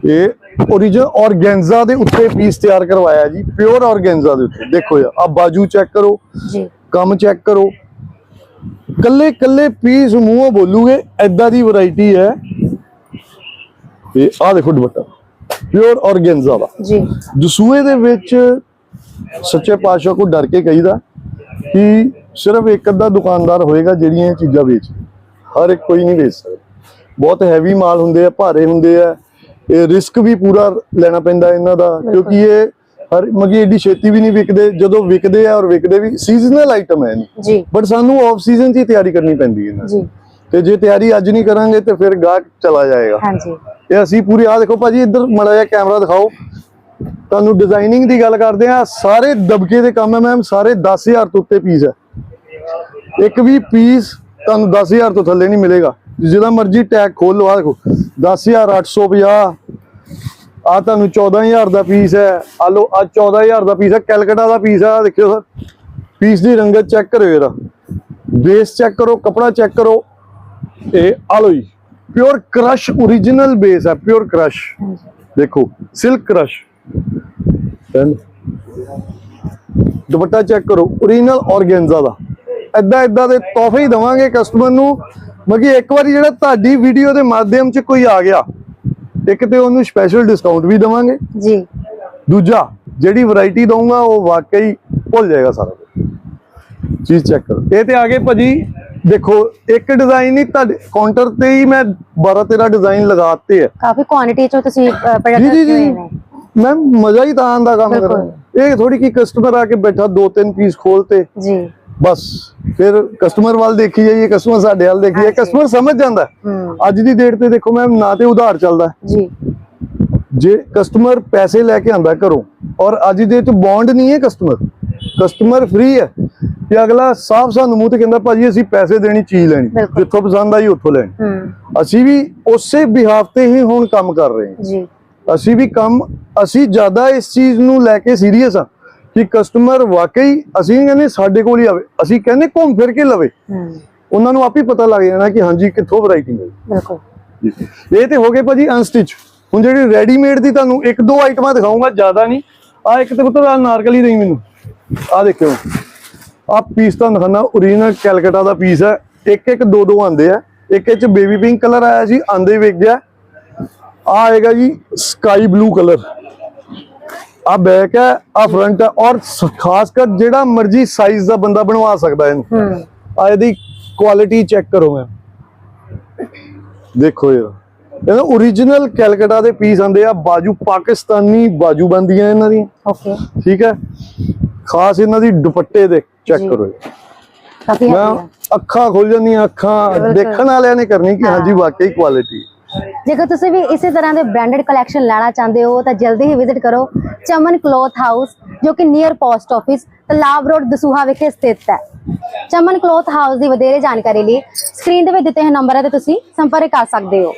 ਇਹ origignal ਔਰਗੈਂਜ਼ਾ ਦੇ ਉੱਤੇ ਪੀਸ ਤਿਆਰ ਕਰਵਾਇਆ ਜੀ ਪਿਓਰ ਔਰਗੈਂਜ਼ਾ ਦੇ ਉੱਤੇ। ਦੇਖੋ ਯਾਰ ਆ ਬਾਜੂ ਚੈੱਕ ਕਰੋ ਜੀ। ਕੰਮ ਚੈੱਕ ਕਰੋ। ਕੱਲੇ ਕੱਲੇ ਪੀਸ ਮੂੰਹੋਂ ਬੋਲੂਗੇ ਐਦਾਂ ਦੀ ਵੈਰਾਈਟੀ ਹੈ। ਇਹ ਆ ਦੇਖੋ ਦੁਪੱਟਾ ਪਿਓਰ ਔਰਗੈਂਜ਼ਾ ਦਾ। ਜੀ। ਦਸੂਏ ਦੇ ਵਿੱਚ ਸੱਚੇ ਪਾਤਸ਼ਾਹ ਕੋ ਡਰ ਕੇ ਕਹੀਦਾ ਕਿ ਸਿਰਫ ਇੱਕ ਅੱਧਾ ਦੁਕਾਨਦਾਰ ਹੋਏਗਾ ਜਿਹੜੀਆਂ ਇਹ ਚੀਜ਼ਾਂ ਵੇਚ ਹਰ ਇੱਕ ਕੋਈ ਨਹੀਂ ਵੇਚ ਸਕਦਾ। ਬਹੁਤ ਹੈਵੀ ਮਾਲ ਹੁੰਦੇ ਆ ਭਾਰੇ ਹੁੰਦੇ ਆ। ਇਹ ਰਿਸਕ ਵੀ ਪੂਰਾ ਲੈਣਾ ਪੈਂਦਾ ਇਹਨਾਂ ਦਾ ਕਿਉਂਕਿ ਇਹ ਹਰ ਮਗੀ ਏਡੀ ਛੇਤੀ ਵੀ ਨਹੀਂ ਵਿਕਦੇ ਜਦੋਂ ਵਿਕਦੇ ਆ ਔਰ ਵਿਕਦੇ ਵੀ ਸੀਜ਼ਨਲ ਆਈਟਮ ਹੈ ਜੀ। ਬਟ ਸਾਨੂੰ ਆਫ ਸੀਜ਼ਨ ਹੀ ਤਿਆਰੀ ਕਰਨੀ ਪੈਂਦੀ ਹੈ ਇਹਨਾਂ ਦੀ। ਜੀ। ਤੇ ਜੇ ਤਿਆਰੀ ਅੱਜ ਨਹੀਂ ਕਰਾਂਗੇ ਤੇ ਫਿਰ ਗਾਹਕ ਚਲਾ ਜਾਏਗਾ। ਹਾਂਜੀ। ਇਹ ਅਸੀਂ ਪੂਰੀ ਆ ਦੇਖੋ ਭਾਜੀ ਇੱਧਰ ਮੜਾ ਜਿਹਾ ਕੈਮਰਾ ਦਿਖਾਓ। ਤੁਹਾਨੂੰ ਡਿਜ਼ਾਈਨਿੰਗ ਦੀ ਗੱਲ ਕਰਦੇ ਆ ਸਾਰੇ ਦਬਕੇ ਦੇ ਕੰਮ ਹੈ ਮੈਮ ਸਾਰੇ 10000 ਤੋਂ ਉੱਤੇ ਪੀਸ ਹੈ। ਇੱਕ ਵੀ ਪੀਸ ਤੁਹਾਨੂੰ 10000 ਤੋਂ ਥੱਲੇ ਨਹੀਂ ਮਿਲੇਗਾ। ਜਿਹਦਾ ਮਰਜ਼ੀ ਟੈਗ ਖੋਲ ਲਓ ਆਹ ਦੇਖੋ 10850 ਆ ਤੁਹਾਨੂੰ 14000 ਦਾ ਪੀਸ ਹੈ ਆ ਲਓ ਆ 14000 ਦਾ ਪੀਸ ਹੈ, ਕੈਲਕਟਾ ਦਾ ਪੀਸ ਹੈ ਦੇਖਿਓ ਸਰ ਪੀਸ ਦੀ ਰੰਗਤ ਚੈੱਕ ਕਰਿਓ ਇਹਦਾ ਬੇਸ ਚੈੱਕ ਕਰੋ, ਕਪੜਾ ਚੈੱਕ ਕਰੋ, ਇਹ ਆ ਲਓ ਜੀ ਪਿਓਰ ਕ੍ਰਸ਼ origignal ਬੇਸ ਹੈ ਪਿਓਰ ਕ੍ਰਸ਼ ਦੇਖੋ ਸਿਲਕ ਕ੍ਰਸ਼ ਦੁਪੱਟਾ ਚੈੱਕ ਕਰੋ origignal organza ਦਾ ਐਦਾਂ ਐਦਾਂ ਦੇ ਤੋਹਫੇ ਹੀ ਦਵਾਂਗੇ ਕਸਟਮਰ ਨੂੰ ਮਗੀ ਇੱਕ ਵਾਰੀ ਜਿਹੜਾ ਤੁਹਾਡੀ ਵੀਡੀਓ ਦੇ ਮਾਧਿਅਮ 'ਚ ਕੋਈ ਆ ਗਿਆ ਇੱਕ ਤੇ ਉਹਨੂੰ ਸਪੈਸ਼ਲ ਡਿਸਕਾਊਂਟ ਵੀ ਦਵਾਂਗੇ। ਜੀ। ਦੂਜਾ ਜਿਹੜੀ ਵੈਰਾਈਟੀ ਦਊਂਗਾ ਉਹ ਵਾਕਈ ਭੁੱਲ ਜਾਏਗਾ ਸਾਰਾ ਕੁਝ। ਚੀਜ਼ ਚੈੱਕ ਕਰੋ। ਇਹ ਤੇ ਆ ਗਏ ਭਾਜੀ ਦੇਖੋ ਇੱਕ ਡਿਜ਼ਾਈਨ ਨਹੀਂ ਤੁਹਾਡੇ ਕਾਊਂਟਰ ਤੇ ਹੀ ਮੈਂ 12 13 ਡਿਜ਼ਾਈਨ ਲਗਾਤੇ ਆ। ਕਾਫੀ ਕੁਆਂਟੀਟੀ ਚ ਤੁਸੀਂ ਪ੍ਰੋਡਕਟ ਹੋਏ ਨੇ। ਮੈਮ ਮਜ਼ਾ ਹੀ ਤਾਂ ਆਂਦਾ ਕੰਮ। ਕਰਨ ਇਹ ਥੋੜੀ ਕੀ ਕਸਟਮਰ ਆ ਕੇ ਬੈਠਾ ਦੋ ਤਿੰਨ ਪੀਸ ਖੋਲਤੇ ਜੀ। ਬਸ। ਫਿਰ ਕਸਟਮਰ ਵੱਲ ਦੇਖੀ ਜਾਈਏ ਕਸਟਮਰ ਸਾਡੇ ਵੱਲ ਦੇਖੀ ਜਾਈਏ। ਕਸਟਮਰ ਸਮਝ ਜਾਂਦਾ। ਅੱਜ ਦੀ ਡੇਟ ਤੇ ਦੇਖੋ ਮੈਮ ਨਾ ਤੇ ਉਧਾਰ ਚੱਲਦਾ। ਜੀ। ਜੇ ਕਸਟਮਰ ਪੈਸੇ ਲੈ ਕੇ ਆਂਦਾ ਘਰੋਂ ਔਰ ਅੱਜ ਦੇ ਚ ਬੌਂਡ ਨਹੀਂ ਹੈ ਕਸਟਮਰ ਕਸਟਮਰ ਫ੍ਰੀ ਹੈ। ਤੇ ਅਗਲਾ ਸਾਫ਼ ਸਾਨੂੰ ਮੂੰਹ ਤੇ ਕਹਿੰਦਾ ਭਾਜੀ ਅਸੀਂ ਪੈਸੇ ਦੇਣੀ ਚੀਜ਼ ਲੈਣੀ। ਜਿੱਥੋਂ ਪਸੰਦ ਆਈ ਉੱਥੋਂ ਲੈਣੀ। ਅਸੀਂ ਵੀ ਉਸੇ ਬਿਹਾਫ ਤੇ ਹੀ ਹੁਣ ਕੰਮ ਕਰ ਰਹੇ ਹਾਂ। ਜੀ। ਅਸੀਂ ਵੀ ਕੰਮ ਅਸੀਂ ਜ਼ਿਆਦਾ ਇਸ ਚੀਜ਼ ਨੂੰ ਲੈ ਕੇ ਸੀਰੀਅਸ ਆ ਕਿ ਕਸਟਮਰ ਵਾਕਈ ਅਸੀਂ ਕਹਿੰਦੇ ਸਾਡੇ ਕੋਲ ਹੀ ਆਵੇ ਅਸੀਂ ਕਹਿੰਦੇ ਘੁੰਮ ਫਿਰ ਕੇ ਲਵੇ। ਉਹਨਾਂ ਨੂੰ ਆਪ ਹੀ ਪਤਾ ਲੱਗ ਜਾਣਾ ਕਿ ਹਾਂਜੀ ਕਿੱਥੋਂ ਵੈਰਾਈਟੀ ਮਿਲਦੀ। ਬਿਲਕੁਲ। ਇਹ ਤੇ ਹੋ ਗਏ ਭਾਜੀ ਅਨਸਟਿਚ ਹੁਣ ਜਿਹੜੀ ਰੈਡੀਮੇਡ ਦੀ ਤੁਹਾਨੂੰ ਇੱਕ ਦੋ ਆਈਟਮਾਂ ਦਿਖਾਉਂਗਾ ਜ਼ਿਆਦਾ ਨਹੀਂ। ਆ ਇੱਕ ਤੇ ਪੁੱਤਰ ਆ ਨਾਰਕਲੀ ਦੇਈ ਮੈਨੂੰ। ਆ ਦੇਖਿਓ। ਆ ਪੀਸ ਤੁਹਾਨੂੰ ਦਿਖਾਣਾ origignal ਕੈਲਕਟਾ ਦਾ ਪੀਸ ਹੈ। ਇੱਕ ਇੱਕ ਦੋ ਦੋ ਆਂਦੇ ਆ। ਇੱਕ ਇਹ ਚ ਬੇਬੀ ਪਿੰਕ ਕਲਰ ਆਇਆ ਸੀ ਆਂਦੇ ਵੇਖ ਗਿਆ। ਆ ਆਏਗਾ ਜੀ ਸਕਾਈ ਬਲੂ ਕਲਰ ਆ ਬੈਕ ਹੈ ਆ ਫਰੰਟ ਹੈ ਔਰ ਖਾਸ ਕਰ ਜਿਹੜਾ ਮਰਜ਼ੀ ਸਾਈਜ਼ ਦਾ ਬੰਦਾ ਬਣਵਾ ਸਕਦਾ ਇਹਨੂੰ ਹੂੰ। ਆ ਇਹਦੀ ਕੁਆਲਿਟੀ ਚੈੱਕ ਕਰੋ ਮੈਂ। ਦੇਖੋ ਇਹ ਇਹਨਾਂ origignal ਕੈਲਕਟਾ ਦੇ ਪੀਸ ਆਂਦੇ ਆ ਬਾਜੂ ਪਾਕਿਸਤਾਨੀ ਬਾਜੂ ਬੰਦੀਆਂ ਇਹਨਾਂ ਓਕੇ ਠੀਕ ਹੈ? ਖਾਸ ਇਹਨਾਂ ਦੀ ਦੁਪੱਟੇ ਦੇ ਚੈੱਕ। ਕਰੋ ਮੈਂ ਅੱਖਾਂ ਖੁੱਲ ਜਾਂਦੀਆਂ ਅੱਖਾਂ। ਦੇਖਣ ਵਾਲਿਆਂ ਨੇ ਕਰਨੀ ਕਿ ਹਾਂਜੀ। ਵਾਕਈ ਕੁਆਲਿਟੀ ਜੇਕਰ ਤੁਸੀਂ ਵੀ ਇਸੇ ਤਰ੍ਹਾਂ ਦੇ ਬ੍ਰਾਂਡਡ ਕਲੈਕਸ਼ਨ ਲੈਣਾ ਚਾਹੁੰਦੇ ਹੋ, ਤਾਂ ਜਲਦੀ ਹੀ ਵਿਜ਼ਿਟ ਕਰੋ ਚਮਨ ਕਲੋਥ ਹਾਊਸ ਜੋ ਕਿ near post office Talab road Dasuya ਵਿਖੇ ਸਥਿਤ ਹੈ। ਚਮਨ ਕਲੋਥ ਹਾਊਸ ਦੀ ਵਧੇਰੇ ਜਾਣਕਾਰੀ ਲਈ ਸਕਰੀਨ ਦੇ ਵਿੱਚ ਦਿੱਤੇ ਹੋਏ ਨੰਬਰਾਂ ਤੇ ਤੁਸੀਂ ਸੰਪਰਕ ਕਰ ਸਕਦੇ ਹੋ।